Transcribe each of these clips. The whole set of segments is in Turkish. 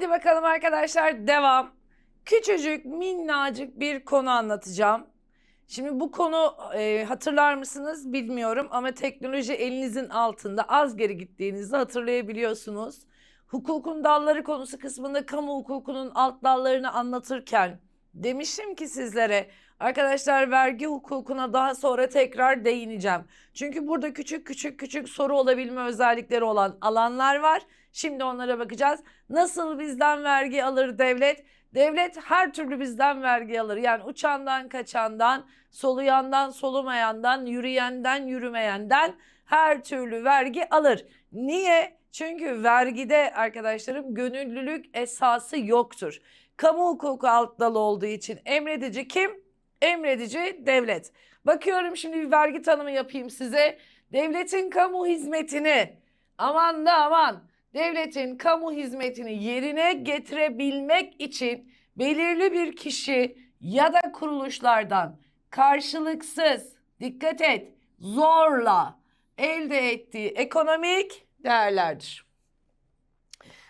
Hadi bakalım arkadaşlar devam. Küçücük minnacık bir konu anlatacağım. Şimdi bu konu e, hatırlar mısınız bilmiyorum ama teknoloji elinizin altında az geri gittiğinizde hatırlayabiliyorsunuz. Hukukun dalları konusu kısmında kamu hukukunun alt dallarını anlatırken demiştim ki sizlere arkadaşlar vergi hukukuna daha sonra tekrar değineceğim. Çünkü burada küçük küçük küçük soru olabilme özellikleri olan alanlar var. Şimdi onlara bakacağız. Nasıl bizden vergi alır devlet? Devlet her türlü bizden vergi alır. Yani uçandan kaçandan, soluyandan solumayandan, yürüyenden yürümeyenden her türlü vergi alır. Niye? Çünkü vergide arkadaşlarım gönüllülük esası yoktur. Kamu hukuku alt dalı olduğu için emredici kim? Emredici devlet. Bakıyorum şimdi bir vergi tanımı yapayım size. Devletin kamu hizmetini aman da aman devletin kamu hizmetini yerine getirebilmek için belirli bir kişi ya da kuruluşlardan karşılıksız, dikkat et, zorla elde ettiği ekonomik değerlerdir.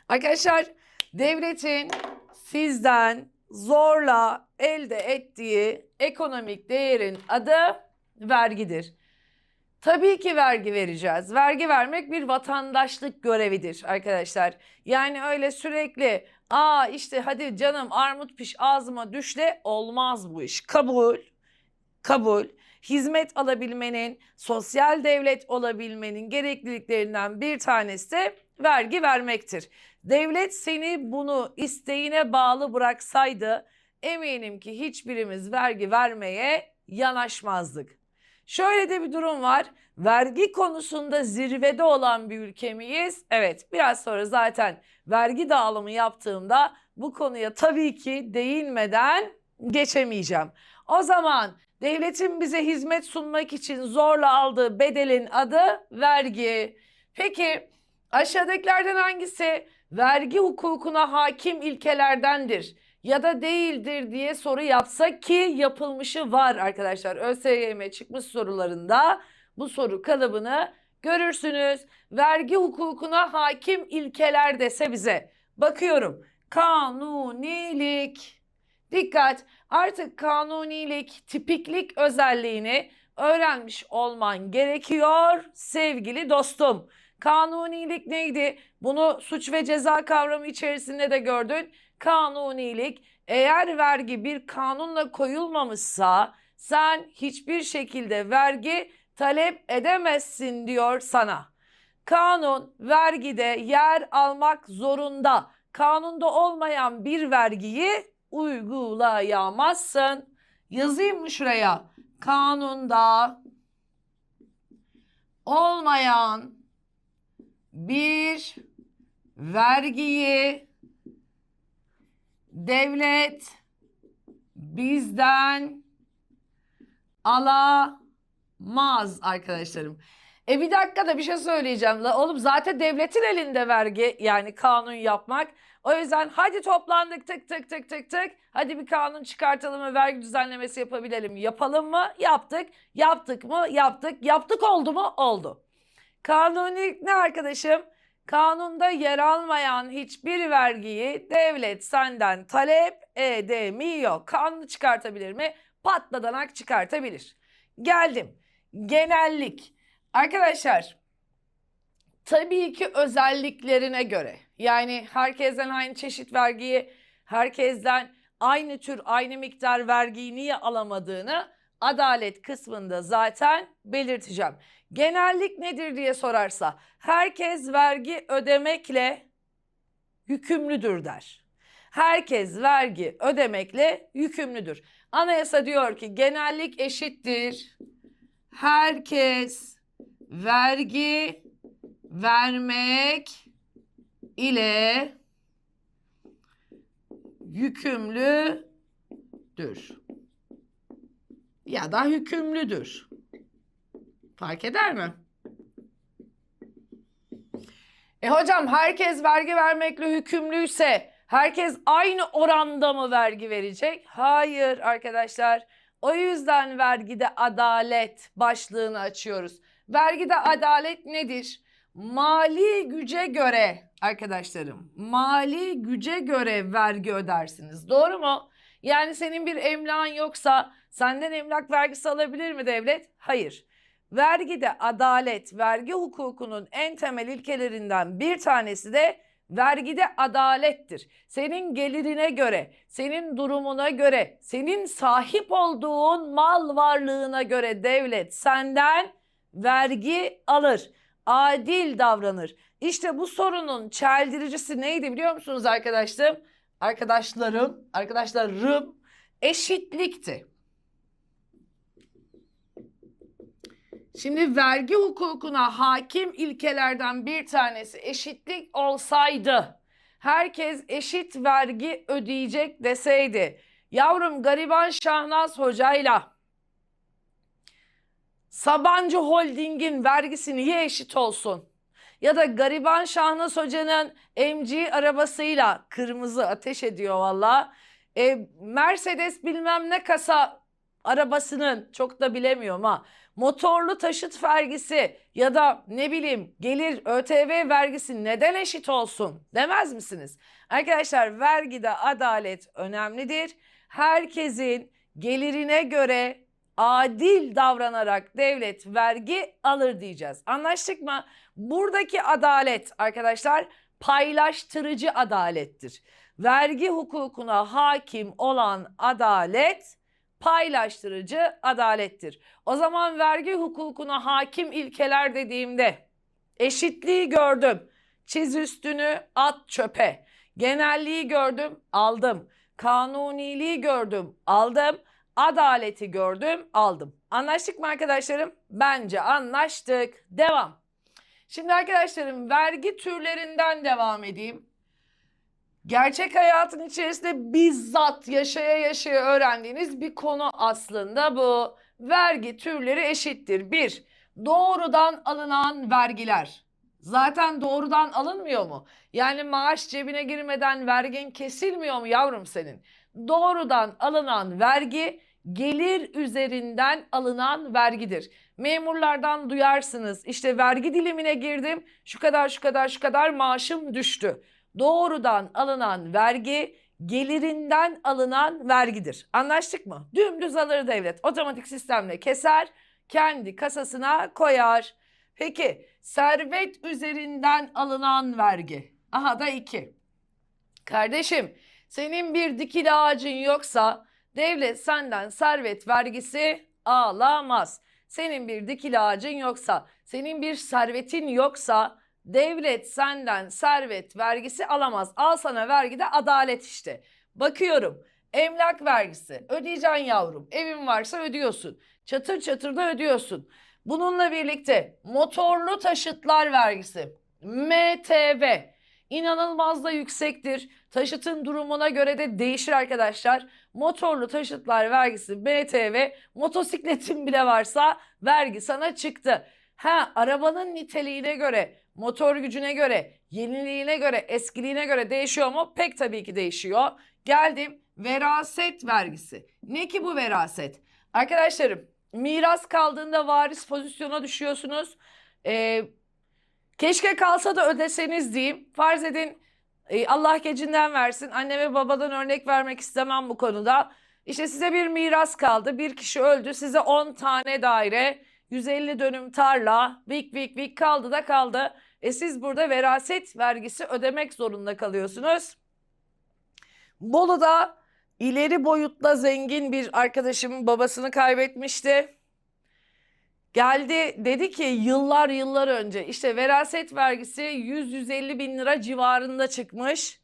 Arkadaşlar devletin sizden zorla elde ettiği ekonomik değerin adı vergidir. Tabii ki vergi vereceğiz. Vergi vermek bir vatandaşlık görevidir arkadaşlar. Yani öyle sürekli aa işte hadi canım armut piş ağzıma düşle olmaz bu iş. Kabul, kabul. Hizmet alabilmenin, sosyal devlet olabilmenin gerekliliklerinden bir tanesi de vergi vermektir. Devlet seni bunu isteğine bağlı bıraksaydı eminim ki hiçbirimiz vergi vermeye yanaşmazdık. Şöyle de bir durum var. Vergi konusunda zirvede olan bir ülke miyiz? Evet, biraz sonra zaten vergi dağılımı yaptığımda bu konuya tabii ki değinmeden geçemeyeceğim. O zaman devletin bize hizmet sunmak için zorla aldığı bedelin adı vergi. Peki aşağıdakilerden hangisi vergi hukukuna hakim ilkelerdendir? Ya da değildir diye soru yapsa ki yapılmışı var arkadaşlar. ÖSYM çıkmış sorularında bu soru kalıbını görürsünüz. Vergi hukukuna hakim ilkeler dese bize. Bakıyorum. Kanunilik. Dikkat. Artık kanunilik, tipiklik özelliğini öğrenmiş olman gerekiyor sevgili dostum. Kanunilik neydi? Bunu suç ve ceza kavramı içerisinde de gördün kanunilik eğer vergi bir kanunla koyulmamışsa sen hiçbir şekilde vergi talep edemezsin diyor sana. Kanun vergide yer almak zorunda. Kanunda olmayan bir vergiyi uygulayamazsın. Yazayım mı şuraya? Kanunda olmayan bir vergiyi devlet bizden alamaz arkadaşlarım. E bir dakika da bir şey söyleyeceğim. La oğlum zaten devletin elinde vergi yani kanun yapmak. O yüzden hadi toplandık tık tık tık tık tık. Hadi bir kanun çıkartalım ve vergi düzenlemesi yapabilelim. Yapalım mı? Yaptık. Yaptık mı? Yaptık. Yaptık oldu mu? Oldu. Kanunilik ne arkadaşım? Kanunda yer almayan hiçbir vergiyi devlet senden talep edemiyor. Kanunu çıkartabilir mi? Patladanak çıkartabilir. Geldim. Genellik. Arkadaşlar tabii ki özelliklerine göre yani herkesten aynı çeşit vergiyi herkesten aynı tür aynı miktar vergiyi niye alamadığını adalet kısmında zaten belirteceğim. Genellik nedir diye sorarsa herkes vergi ödemekle yükümlüdür der. Herkes vergi ödemekle yükümlüdür. Anayasa diyor ki genellik eşittir. Herkes vergi vermek ile yükümlüdür. Ya da hükümlüdür. Fark eder mi? E hocam herkes vergi vermekle hükümlüyse herkes aynı oranda mı vergi verecek? Hayır arkadaşlar. O yüzden vergide adalet başlığını açıyoruz. Vergide adalet nedir? mali güce göre arkadaşlarım mali güce göre vergi ödersiniz. Doğru mu? Yani senin bir emlakın yoksa senden emlak vergisi alabilir mi devlet? Hayır. Vergide adalet, vergi hukukunun en temel ilkelerinden bir tanesi de vergide adalettir. Senin gelirine göre, senin durumuna göre, senin sahip olduğun mal varlığına göre devlet senden vergi alır. Adil davranır. İşte bu sorunun çeldiricisi neydi biliyor musunuz arkadaşlarım? Arkadaşlarım, arkadaşlarım eşitlikti. Şimdi vergi hukukuna hakim ilkelerden bir tanesi eşitlik olsaydı, herkes eşit vergi ödeyecek deseydi, yavrum gariban Şahnaz hocayla Sabancı Holding'in vergisi niye eşit olsun? Ya da gariban Şahnaz Hoca'nın MG arabasıyla kırmızı ateş ediyor valla. E, Mercedes bilmem ne kasa arabasının çok da bilemiyorum ha. Motorlu taşıt vergisi ya da ne bileyim gelir ÖTV vergisi neden eşit olsun demez misiniz? Arkadaşlar vergide adalet önemlidir. Herkesin gelirine göre adil davranarak devlet vergi alır diyeceğiz. Anlaştık mı? Buradaki adalet arkadaşlar paylaştırıcı adalettir. Vergi hukukuna hakim olan adalet paylaştırıcı adalettir. O zaman vergi hukukuna hakim ilkeler dediğimde eşitliği gördüm. Çiz üstünü at çöpe. Genelliği gördüm aldım. Kanuniliği gördüm aldım. Adaleti gördüm aldım. Anlaştık mı arkadaşlarım? Bence anlaştık. Devam. Şimdi arkadaşlarım vergi türlerinden devam edeyim. Gerçek hayatın içerisinde bizzat yaşaya yaşaya öğrendiğiniz bir konu aslında bu. Vergi türleri eşittir. Bir, doğrudan alınan vergiler. Zaten doğrudan alınmıyor mu? Yani maaş cebine girmeden vergin kesilmiyor mu yavrum senin? Doğrudan alınan vergi gelir üzerinden alınan vergidir. Memurlardan duyarsınız. İşte vergi dilimine girdim. Şu kadar şu kadar şu kadar maaşım düştü doğrudan alınan vergi gelirinden alınan vergidir. Anlaştık mı? Dümdüz alır devlet. Otomatik sistemle keser, kendi kasasına koyar. Peki servet üzerinden alınan vergi. Aha da iki. Kardeşim senin bir dikili ağacın yoksa devlet senden servet vergisi alamaz. Senin bir dikili ağacın yoksa, senin bir servetin yoksa devlet senden servet vergisi alamaz. Al sana vergi de adalet işte. Bakıyorum emlak vergisi ödeyeceksin yavrum. Evin varsa ödüyorsun. Çatır çatır da ödüyorsun. Bununla birlikte motorlu taşıtlar vergisi MTV inanılmaz da yüksektir. Taşıtın durumuna göre de değişir arkadaşlar. Motorlu taşıtlar vergisi MTV motosikletin bile varsa vergi sana çıktı. Ha arabanın niteliğine göre, motor gücüne göre, yeniliğine göre, eskiliğine göre değişiyor mu? Pek tabii ki değişiyor. Geldim veraset vergisi. Ne ki bu veraset? Arkadaşlarım miras kaldığında varis pozisyona düşüyorsunuz. Ee, keşke kalsa da ödeseniz diyeyim. Farz edin e, Allah gecinden versin. Anne ve babadan örnek vermek istemem bu konuda. İşte size bir miras kaldı. Bir kişi öldü. Size 10 tane daire 150 dönüm tarla, vik vik vik kaldı da kaldı. E siz burada veraset vergisi ödemek zorunda kalıyorsunuz. Bolu'da ileri boyutla zengin bir arkadaşımın babasını kaybetmişti. Geldi dedi ki yıllar yıllar önce işte veraset vergisi 100-150 bin lira civarında çıkmış.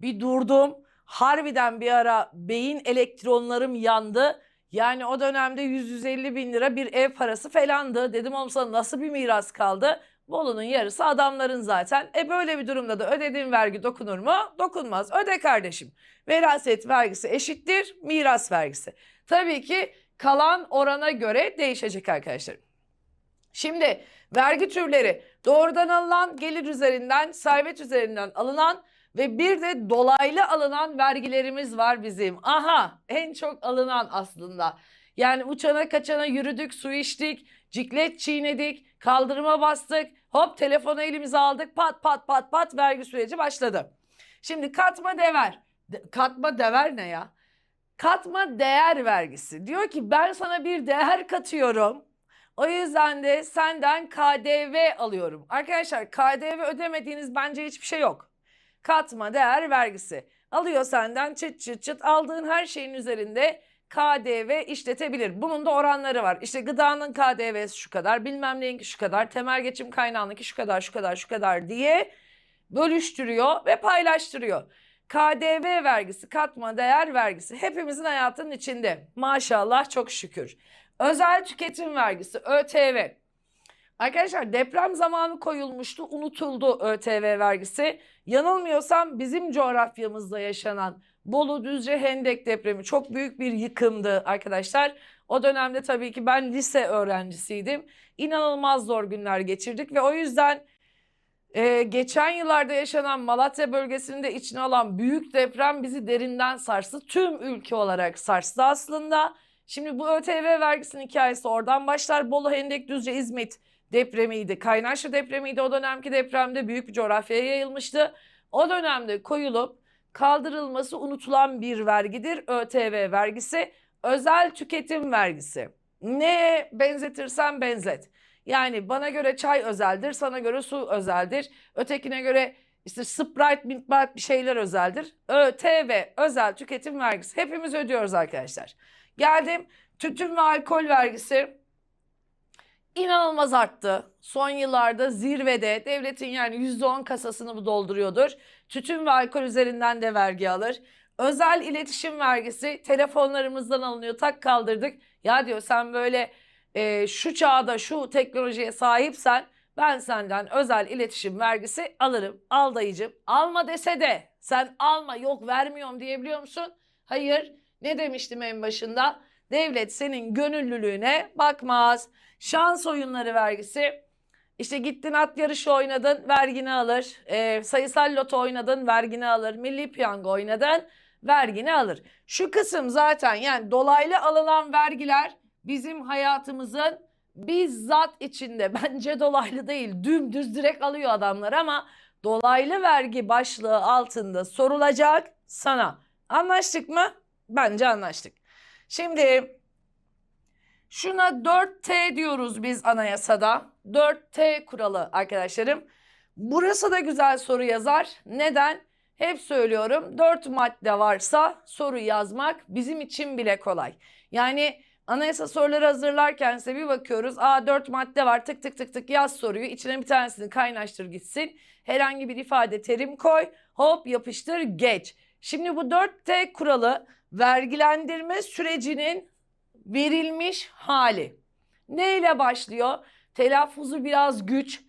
Bir durdum. Harbiden bir ara beyin elektronlarım yandı. Yani o dönemde 100-150 bin lira bir ev parası falandı. Dedim oğlum sana nasıl bir miras kaldı? Bolu'nun yarısı adamların zaten. E böyle bir durumda da ödediğin vergi dokunur mu? Dokunmaz. Öde kardeşim. Veraset vergisi eşittir miras vergisi. Tabii ki kalan orana göre değişecek arkadaşlar. Şimdi vergi türleri doğrudan alınan gelir üzerinden, servet üzerinden alınan ve bir de dolaylı alınan vergilerimiz var bizim. Aha en çok alınan aslında. Yani uçana kaçana yürüdük, su içtik, ciklet çiğnedik, kaldırıma bastık, hop telefonu elimize aldık, pat pat pat pat vergi süreci başladı. Şimdi katma değer, de- katma değer ne ya? Katma değer vergisi. Diyor ki ben sana bir değer katıyorum. O yüzden de senden KDV alıyorum. Arkadaşlar KDV ödemediğiniz bence hiçbir şey yok. Katma değer vergisi. Alıyor senden çıt çıt çıt aldığın her şeyin üzerinde KDV işletebilir. Bunun da oranları var. İşte gıdanın KDV'si şu kadar, bilmem neyinki şu kadar, temel geçim kaynağınınki şu kadar, şu kadar, şu kadar diye bölüştürüyor ve paylaştırıyor. KDV vergisi, katma değer vergisi hepimizin hayatının içinde. Maşallah çok şükür. Özel tüketim vergisi, ÖTV. Arkadaşlar deprem zamanı koyulmuştu, unutuldu ÖTV vergisi. Yanılmıyorsam bizim coğrafyamızda yaşanan Bolu Düzce Hendek depremi çok büyük bir yıkımdı arkadaşlar. O dönemde tabii ki ben lise öğrencisiydim. İnanılmaz zor günler geçirdik ve o yüzden e, geçen yıllarda yaşanan Malatya bölgesini de içine alan büyük deprem bizi derinden sarstı. Tüm ülke olarak sarstı aslında. Şimdi bu ÖTV vergisinin hikayesi oradan başlar. Bolu Hendek Düzce İzmit depremiydi. Kaynaşlı depremiydi. O dönemki depremde büyük bir coğrafyaya yayılmıştı. O dönemde koyulup kaldırılması unutulan bir vergidir ÖTV vergisi. Özel tüketim vergisi. Neye benzetirsen benzet. Yani bana göre çay özeldir, sana göre su özeldir. Ötekine göre işte Sprite, Mint Mart bir şeyler özeldir. ÖTV, özel tüketim vergisi. Hepimiz ödüyoruz arkadaşlar. Geldim tütün ve alkol vergisi inanılmaz arttı. Son yıllarda zirvede devletin yani %10 kasasını bu dolduruyordur. Tütün ve alkol üzerinden de vergi alır. Özel iletişim vergisi telefonlarımızdan alınıyor tak kaldırdık. Ya diyor sen böyle e, şu çağda şu teknolojiye sahipsen ben senden özel iletişim vergisi alırım. Al dayıcım. Alma dese de sen alma yok vermiyorum diyebiliyor musun? Hayır. Ne demiştim en başında? Devlet senin gönüllülüğüne bakmaz. Şans oyunları vergisi. İşte gittin at yarışı oynadın vergini alır. Ee, sayısal loto oynadın vergini alır. Milli piyango oynadın vergini alır. Şu kısım zaten yani dolaylı alınan vergiler bizim hayatımızın bizzat içinde. Bence dolaylı değil dümdüz direkt alıyor adamlar ama dolaylı vergi başlığı altında sorulacak sana. Anlaştık mı? Bence anlaştık. Şimdi şuna 4T diyoruz biz anayasada. 4T kuralı arkadaşlarım. Burası da güzel soru yazar. Neden? Hep söylüyorum 4 madde varsa soru yazmak bizim için bile kolay. Yani anayasa soruları hazırlarken size bir bakıyoruz. Aa 4 madde var tık tık tık tık yaz soruyu. İçine bir tanesini kaynaştır gitsin. Herhangi bir ifade terim koy. Hop yapıştır geç. Şimdi bu 4T kuralı vergilendirme sürecinin verilmiş hali. Ne ile başlıyor? Telaffuzu biraz güç.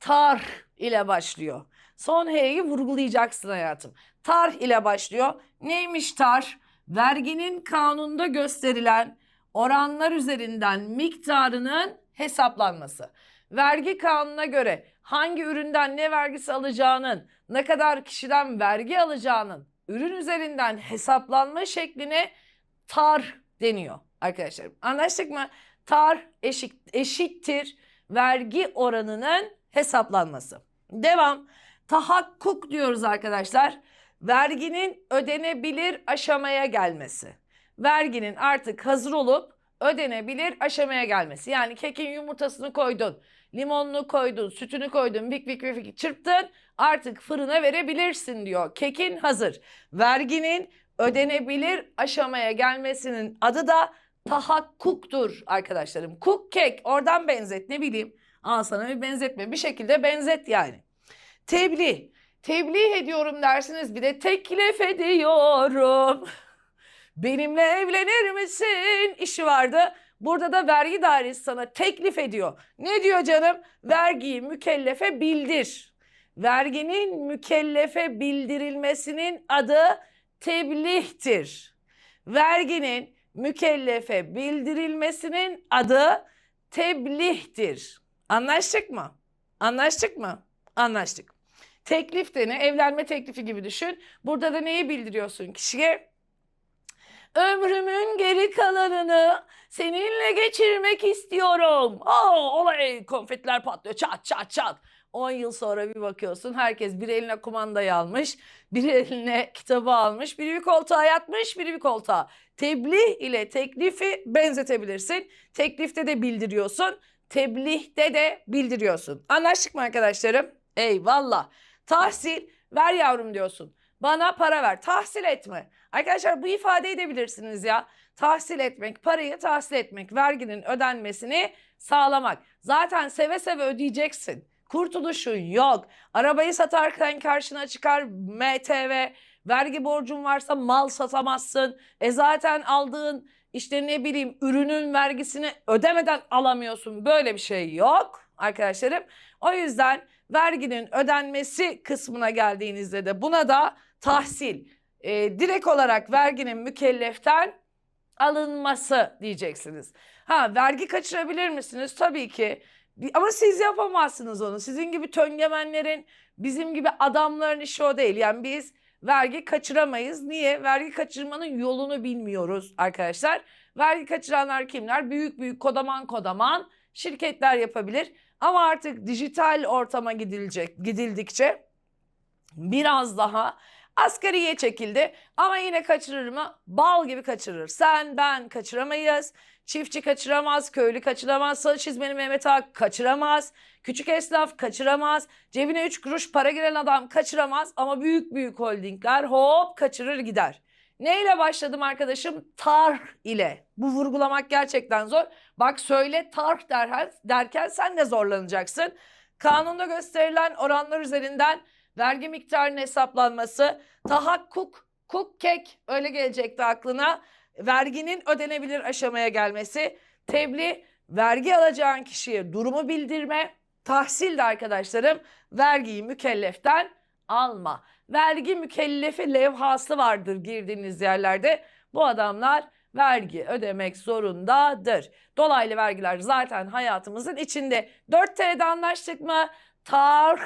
Tar ile başlıyor. Son H'yi vurgulayacaksın hayatım. Tar ile başlıyor. Neymiş tar? Verginin kanunda gösterilen oranlar üzerinden miktarının hesaplanması. Vergi kanununa göre hangi üründen ne vergisi alacağının, ne kadar kişiden vergi alacağının ürün üzerinden hesaplanma şekline tar deniyor arkadaşlar. Anlaştık mı? Tar eşit, eşittir vergi oranının hesaplanması. Devam. Tahakkuk diyoruz arkadaşlar. Verginin ödenebilir aşamaya gelmesi. Verginin artık hazır olup ödenebilir aşamaya gelmesi. Yani kekin yumurtasını koydun, limonunu koydun, sütünü koydun, vik vik vik çırptın. Artık fırına verebilirsin diyor. Kekin hazır. Verginin ödenebilir aşamaya gelmesinin adı da tahakkuktur arkadaşlarım. Kuk kek oradan benzet ne bileyim. Al sana bir benzetme bir şekilde benzet yani. Tebliğ. Tebliğ ediyorum dersiniz bir de teklif ediyorum. Benimle evlenir misin? işi vardı. Burada da vergi dairesi sana teklif ediyor. Ne diyor canım? Vergiyi mükellefe bildir. Verginin mükellefe bildirilmesinin adı tebliğtir. Verginin mükellefe bildirilmesinin adı tebliğtir. Anlaştık mı? Anlaştık mı? Anlaştık. Teklif de ne? Evlenme teklifi gibi düşün. Burada da neyi bildiriyorsun kişiye? Ömrümün geri kalanını seninle geçirmek istiyorum. Oo, olay konfetler patlıyor çat çat çat. 10 yıl sonra bir bakıyorsun herkes bir eline kumandayı almış, bir eline kitabı almış, biri bir koltuğa yatmış, biri bir koltuğa. Tebliğ ile teklifi benzetebilirsin. Teklifte de bildiriyorsun, tebliğde de bildiriyorsun. Anlaştık mı arkadaşlarım? Eyvallah. Tahsil ver yavrum diyorsun. Bana para ver. Tahsil etme. Arkadaşlar bu ifadeyi edebilirsiniz ya. Tahsil etmek, parayı tahsil etmek, verginin ödenmesini sağlamak. Zaten seve seve ödeyeceksin. Kurtuluşun yok. Arabayı satarken karşına çıkar MTV. Vergi borcun varsa mal satamazsın. E zaten aldığın işte ne bileyim ürünün vergisini ödemeden alamıyorsun. Böyle bir şey yok arkadaşlarım. O yüzden verginin ödenmesi kısmına geldiğinizde de buna da tahsil e, direkt olarak verginin mükelleften alınması diyeceksiniz. Ha vergi kaçırabilir misiniz? Tabii ki. Ama siz yapamazsınız onu. Sizin gibi töngemenlerin, bizim gibi adamların işi o değil. Yani biz vergi kaçıramayız. Niye? Vergi kaçırmanın yolunu bilmiyoruz arkadaşlar. Vergi kaçıranlar kimler? Büyük büyük kodaman kodaman şirketler yapabilir. Ama artık dijital ortama gidilecek, gidildikçe biraz daha asgariye çekildi. Ama yine kaçırır mı? Bal gibi kaçırır. Sen ben kaçıramayız. Çiftçi kaçıramaz, köylü kaçıramaz, salı çizmeli Mehmet Ağa kaçıramaz, küçük esnaf kaçıramaz, cebine 3 kuruş para giren adam kaçıramaz ama büyük büyük holdingler hop kaçırır gider. Neyle başladım arkadaşım? Tar ile. Bu vurgulamak gerçekten zor. Bak söyle tar derken, derken sen de zorlanacaksın. Kanunda gösterilen oranlar üzerinden vergi miktarının hesaplanması, tahakkuk, kuk kek öyle gelecekti aklına. Verginin ödenebilir aşamaya gelmesi, tebliğ, vergi alacağın kişiye durumu bildirme, tahsil de arkadaşlarım vergiyi mükelleften alma. Vergi mükellefi levhası vardır girdiğiniz yerlerde. Bu adamlar vergi ödemek zorundadır. Dolaylı vergiler zaten hayatımızın içinde. 4T'de anlaştık mı? Tar,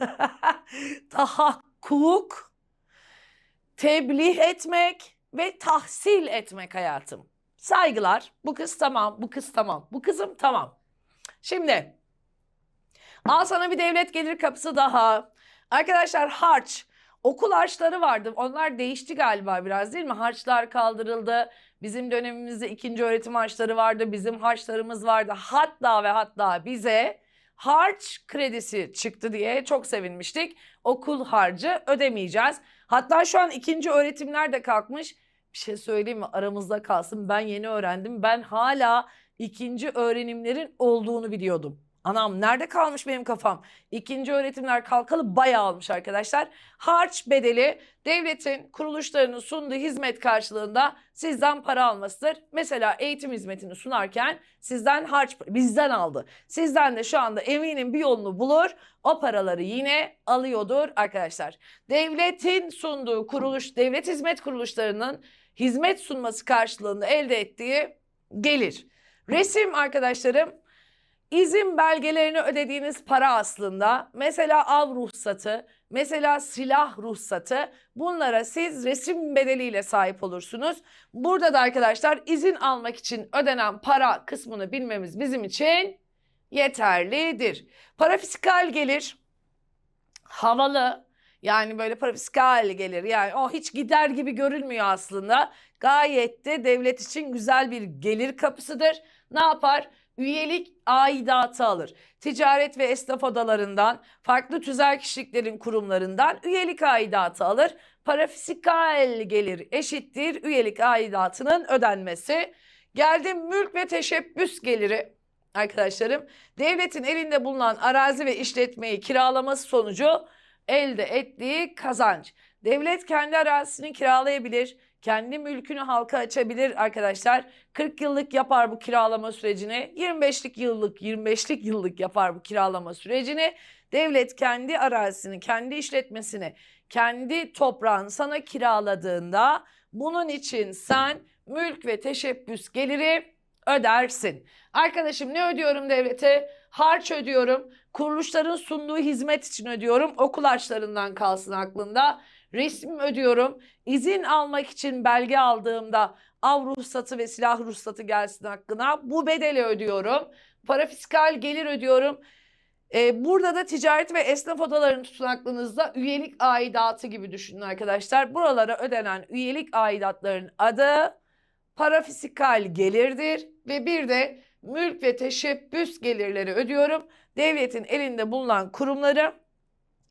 tahakkuk, tebliğ etmek ve tahsil etmek hayatım. Saygılar. Bu kız tamam, bu kız tamam, bu kızım tamam. Şimdi al sana bir devlet gelir kapısı daha. Arkadaşlar harç. Okul harçları vardı. Onlar değişti galiba biraz değil mi? Harçlar kaldırıldı. Bizim dönemimizde ikinci öğretim harçları vardı. Bizim harçlarımız vardı. Hatta ve hatta bize harç kredisi çıktı diye çok sevinmiştik. Okul harcı ödemeyeceğiz. Hatta şu an ikinci öğretimler de kalkmış. Bir şey söyleyeyim mi? Aramızda kalsın. Ben yeni öğrendim. Ben hala ikinci öğrenimlerin olduğunu biliyordum. Anam nerede kalmış benim kafam? İkinci öğretimler kalkalı bayağı almış arkadaşlar. Harç bedeli devletin kuruluşlarının sunduğu hizmet karşılığında sizden para almasıdır. Mesela eğitim hizmetini sunarken sizden harç bizden aldı. Sizden de şu anda eminim bir yolunu bulur. O paraları yine alıyordur arkadaşlar. Devletin sunduğu kuruluş, devlet hizmet kuruluşlarının hizmet sunması karşılığında elde ettiği gelir. Resim arkadaşlarım İzin belgelerini ödediğiniz para aslında mesela av ruhsatı, mesela silah ruhsatı bunlara siz resim bedeliyle sahip olursunuz. Burada da arkadaşlar izin almak için ödenen para kısmını bilmemiz bizim için yeterlidir. Para fiskal gelir havalı yani böyle para fiskal gelir yani o hiç gider gibi görülmüyor aslında. Gayet de devlet için güzel bir gelir kapısıdır. Ne yapar? üyelik aidatı alır. Ticaret ve esnaf odalarından, farklı tüzel kişiliklerin kurumlarından üyelik aidatı alır. Para fiskal gelir eşittir üyelik aidatının ödenmesi. Geldim mülk ve teşebbüs geliri arkadaşlarım. Devletin elinde bulunan arazi ve işletmeyi kiralaması sonucu elde ettiği kazanç. Devlet kendi arazisini kiralayabilir, kendi mülkünü halka açabilir arkadaşlar. 40 yıllık yapar bu kiralama sürecini. 25'lik yıllık, 25'lik yıllık yapar bu kiralama sürecini. Devlet kendi arazisini, kendi işletmesini, kendi toprağını sana kiraladığında bunun için sen mülk ve teşebbüs geliri ödersin. Arkadaşım ne ödüyorum devlete? Harç ödüyorum. Kuruluşların sunduğu hizmet için ödüyorum. Okul harçlarından kalsın aklında. Resim ödüyorum. İzin almak için belge aldığımda av ruhsatı ve silah ruhsatı gelsin hakkına. Bu bedeli ödüyorum. Para fiskal gelir ödüyorum. Ee, burada da ticaret ve esnaf odalarının tutanaklığınızda üyelik aidatı gibi düşünün arkadaşlar. Buralara ödenen üyelik aidatlarının adı para fiskal gelirdir ve bir de mülk ve teşebbüs gelirleri ödüyorum. Devletin elinde bulunan kurumları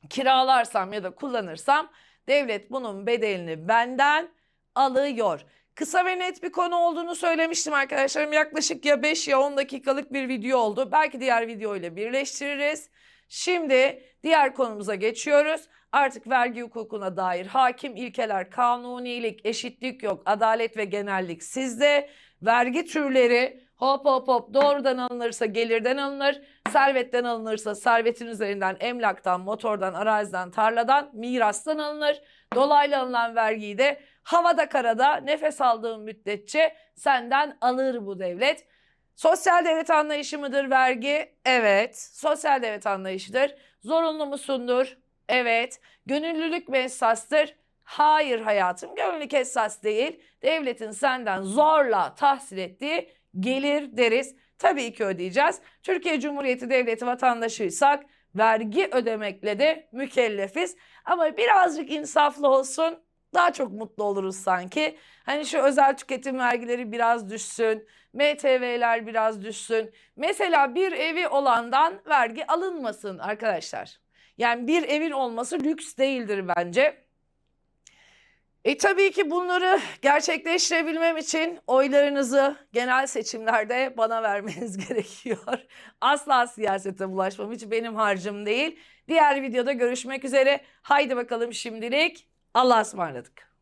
kiralarsam ya da kullanırsam devlet bunun bedelini benden alıyor. Kısa ve net bir konu olduğunu söylemiştim arkadaşlarım. Yaklaşık ya 5 ya 10 dakikalık bir video oldu. Belki diğer video ile birleştiririz. Şimdi diğer konumuza geçiyoruz. Artık vergi hukukuna dair hakim ilkeler, kanunilik, eşitlik yok, adalet ve genellik sizde. Vergi türleri hop hop hop doğrudan alınırsa gelirden alınır, servetten alınırsa servetin üzerinden, emlaktan, motordan, araziden, tarladan, mirastan alınır. Dolaylı alınan vergiyi de havada karada nefes aldığın müddetçe senden alır bu devlet. Sosyal devlet anlayışı mıdır vergi? Evet. Sosyal devlet anlayışıdır. Zorunlu musundur? Evet. Gönüllülük mü esastır? Hayır hayatım. Gönüllülük esas değil. Devletin senden zorla tahsil ettiği gelir deriz. Tabii ki ödeyeceğiz. Türkiye Cumhuriyeti Devleti vatandaşıysak vergi ödemekle de mükellefiz. Ama birazcık insaflı olsun daha çok mutlu oluruz sanki. Hani şu özel tüketim vergileri biraz düşsün, MTV'ler biraz düşsün. Mesela bir evi olandan vergi alınmasın arkadaşlar. Yani bir evin olması lüks değildir bence. E tabii ki bunları gerçekleştirebilmem için oylarınızı genel seçimlerde bana vermeniz gerekiyor. Asla siyasete bulaşmam hiç benim harcım değil. Diğer videoda görüşmek üzere. Haydi bakalım şimdilik Allah'a ısmarladık.